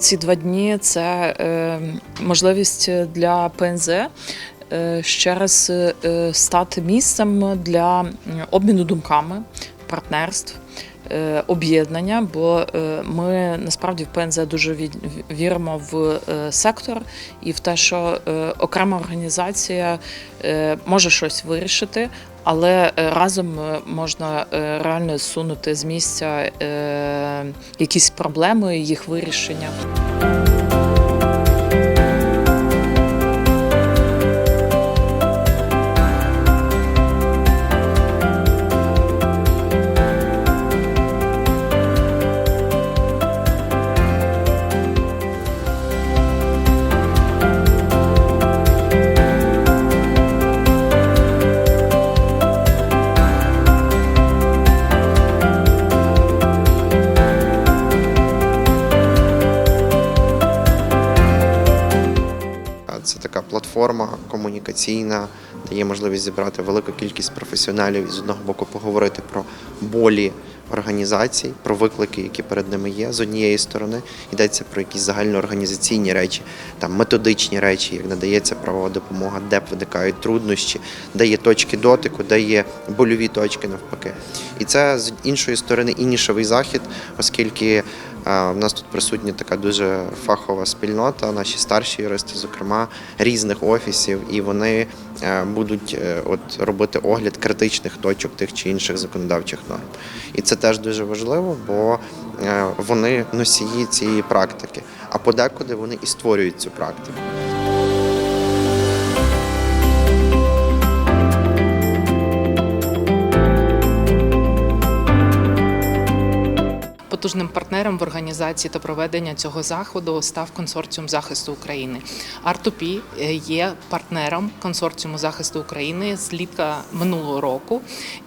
ці два дні це е, можливість для ПНЗ е, ще раз е, стати місцем для обміну думками, партнерств. е, Об'єднання, бо е, ми насправді в ПНЗ дуже ві- віримо в е, сектор і в те, що е, окрема організація е, може щось вирішити, але е, разом е, можна е, реально сунути з місця якісь проблеми, їх вирішення. Платформа комунікаційна, дає можливість зібрати велику кількість професіоналів і з одного боку поговорити про болі організацій, про виклики, які перед ними є. З однієї сторони йдеться про якісь загальноорганізаційні речі, там методичні речі, як надається правова допомога, де виникають труднощі, де є точки дотику, де є больові точки навпаки. І це з іншої сторони і нішовий захід, оскільки В нас тут присутня така дуже фахова спільнота, наші старші юристи, зокрема різних офісів, і вони е, будуть е, от робити огляд критичних точок тих чи інших законодавчих норм. І це теж дуже важливо, бо е, вони носії цієї практики, а подекуди вони і створюють цю практику. Партнером в організації та проведення цього заходу став консорціум захисту України. R2P є партнером консорціуму захисту України з літа минулого року.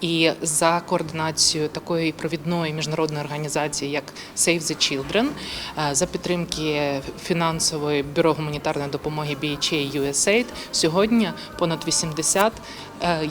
І за координацією такої провідної міжнародної організації, як Save the Children, е, за підтримки фінансової бюро гуманітарної допомоги BHA USAID, сьогодні понад 80 е,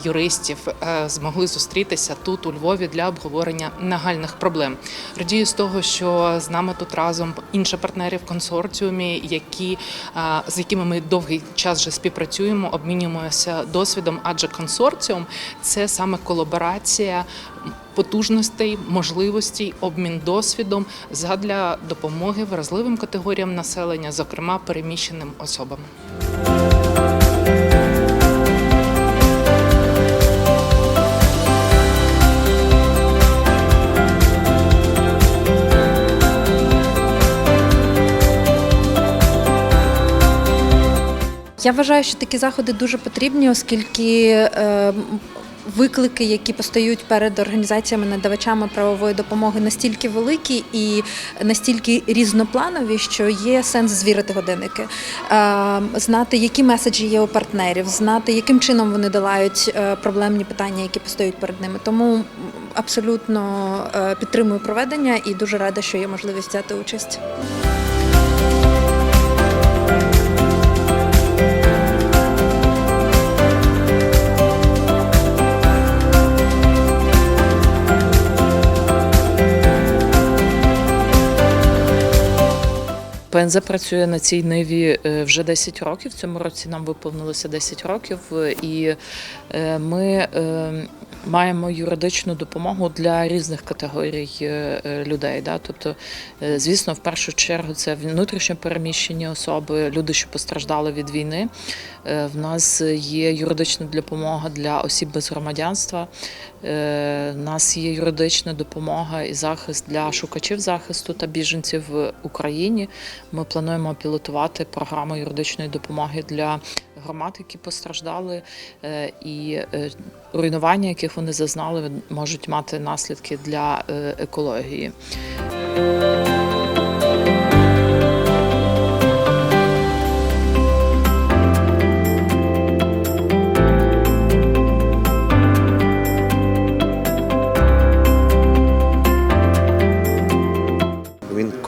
юристів е, змогли зустрітися тут у Львові для обговорення нагальних проблем. Радію з того, що з нами тут разом інші партнери в консорціумі, які е, з якими ми довгий час вже співпрацюємо, обмінюємося досвідом, адже консорціум це саме колаборація. Потужностей, можливостей, обмін досвідом задля допомоги вразливим категоріям населення, зокрема переміщеним особам. Я вважаю, що такі заходи дуже потрібні, оскільки е, виклики, які постають перед організаціями надавачами правової допомоги, настільки великі і настільки різнопланові, що є сенс звірити годинники, Е, знати, які меседжі є у партнерів, знати, яким чином вони долають е, проблемні питання, які постають перед ними. Тому абсолютно підтримую проведення і дуже рада, що є можливість взяти участь. ПНЗ працює на цій ниві е, вже 10 років. В цьому році нам виповнилося 10 років, е, і е, ми маємо юридичну допомогу для різних категорій е, е, людей. Да? Тобто, е, звісно, в першу чергу це внутрішньо переміщені особи, люди, що постраждали від війни. В нас є юридична допомога для осіб без громадянства. В нас є юридична допомога і захист для шукачів захисту та біженців в Україні. Ми плануємо пілотувати програму юридичної допомоги для громад, які постраждали, е, і е, руйнування, яких вони зазнали, можуть мати наслідки для е, екології.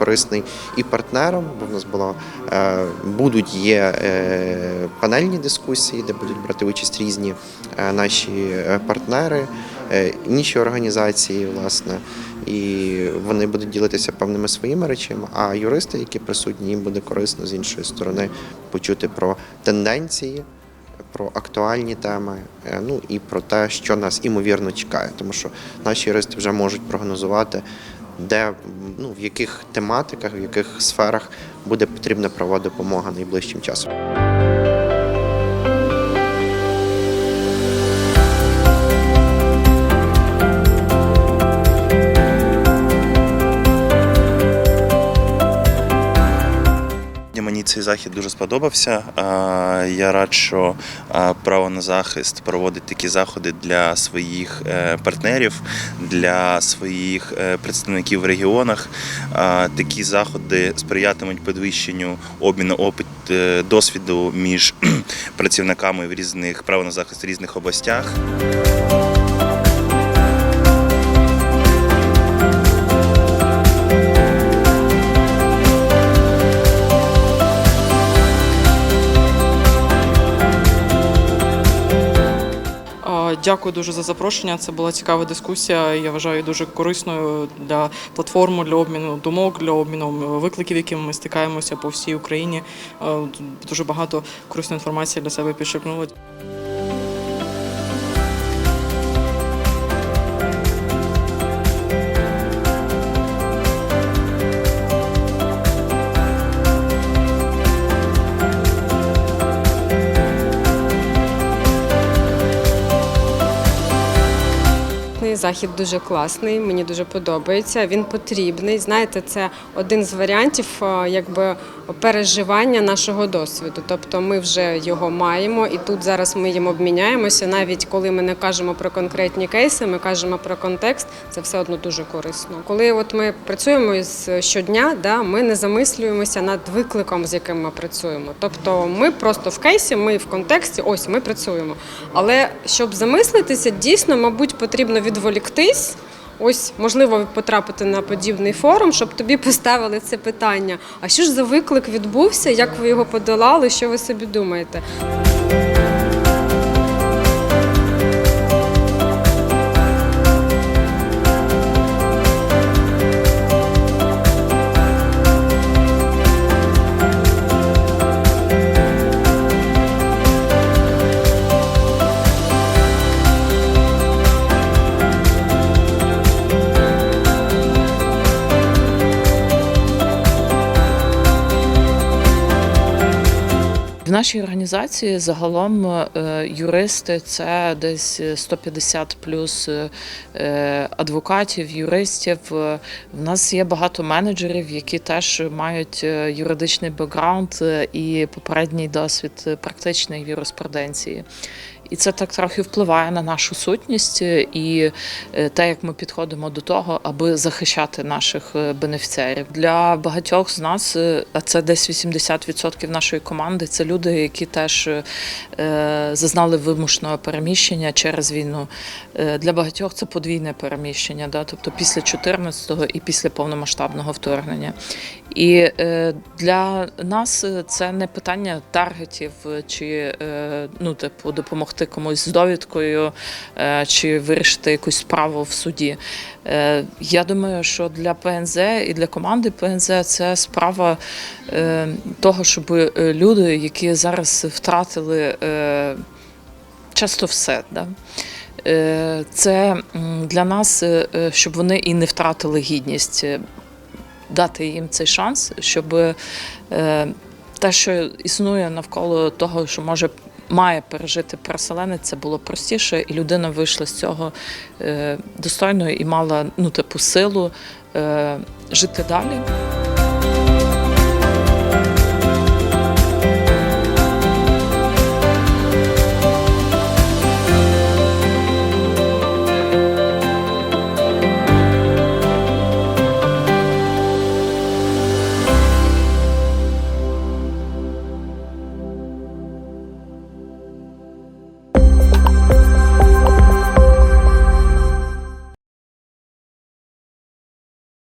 Корисний і партнерам, бо в нас було е, будуть є е, панельні дискусії, де будуть брати участь різні е, наші партнери, інші організації, власне. і вони будуть ділитися певними своїми речами. А юристи, які присутні, їм буде корисно з іншої сторони почути про тенденції. Про актуальні теми, ну і про те, що нас імовірно чекає, тому що наші юристи вже можуть прогнозувати, де ну в яких тематиках, в яких сферах буде потрібна правова допомога найближчим часом. Цей захід дуже сподобався. Я рад, що право на захист проводить такі заходи для своїх е, партнерів, для своїх е, представників в регіонах. Такі заходи сприятимуть підвищенню обміну опит е, досвіду між працівниками в різних право на захист в різних областях. Дякую дуже за запрошення. Це була цікава дискусія. Я вважаю дуже корисною для платформи, для обміну думок, для обміну викликів, якими ми стикаємося по всій Україні. Е, Дуже багато корисної інформації для себе підшипнули. Захід дуже класний, мені дуже подобається. Він потрібний. Знаєте, це один з варіантів е, якби переживання нашого досвіду. Тобто ми вже його маємо, і тут зараз ми їм обміняємося. Навіть коли ми не кажемо про конкретні кейси, ми кажемо про контекст. Це все одно дуже корисно. Коли от ми працюємо з щодня, да, ми не замислюємося над викликом, з яким ми працюємо. Тобто, ми просто в кейсі, ми в контексті, ось ми працюємо. Але щоб замислитися, дійсно, мабуть, потрібно відволіктись. Ось можливо потрапити на подібний форум, щоб тобі поставили це питання. А що ж за виклик відбувся? Як ви його подолали? Що ви собі думаєте? Нашій організації загалом е, юристи це десь 150 плюс е, адвокатів, юристів. Е, В нас є багато менеджерів, які теж мають е, юридичний бекграунд е, і попередній досвід е, практичної юриспруденції. І це так трохи впливає на нашу сутність е, і е, те, як ми підходимо до того, аби захищати наших е, бенефіціарів. Для багатьох з нас, а це десь 80% нашої команди, це люди, які теж зазнали вимушеного переміщення через війну. Для багатьох це подвійне переміщення, да? тобто після 14-го і після повномасштабного вторгнення. І для нас це не питання таргетів чи ну, типу, допомогти комусь з довідкою е, чи вирішити якусь справу в суді. Е, я думаю, що для ПНЗ і для команди ПНЗ це справа е, того, щоб люди, які зараз втратили часто все. Да? Це для нас, щоб вони і не втратили гідність, дати їм цей шанс, щоб те, що існує навколо того, що може. Має пережити переселенець, це було простіше, і людина вийшла з цього е, достойною і мала ну, типу, силу е, жити далі.